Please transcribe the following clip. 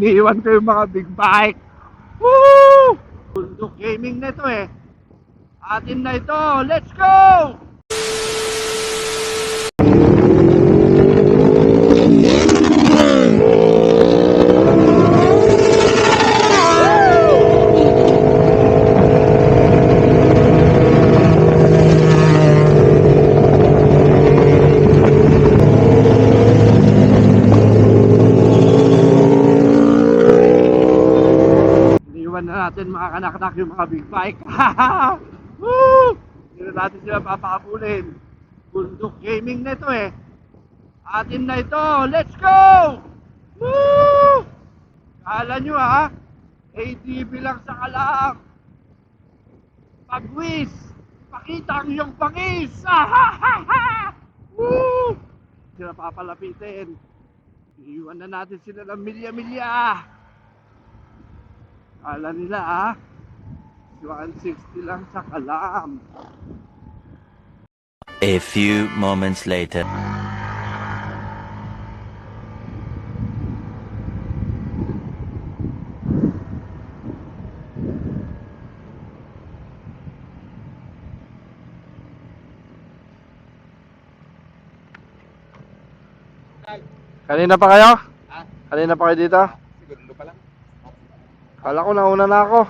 iniiwan ko yung mga big bike. Woo! Bundok gaming na ito eh. Atin na ito. Let's go! Iniwan na natin mga kanak-kanak yung mga big bike. Woo! Hindi na natin sila papakabulin. Bundok gaming na ito eh. Atin na ito. Let's go! Woo! Kala nyo ha? ATV lang sa kalam. Pagwis! Pakita ang iyong pangis! Woo! Sila papalapitin. Iiwan na natin sila ng milya-milya. Kala nila ah, 160 lang sa kalam. A few moments later. Kanina pa kayo? Ah, Kanina pa kayo dito? segundo pa lang. Kala ko nauna na ako.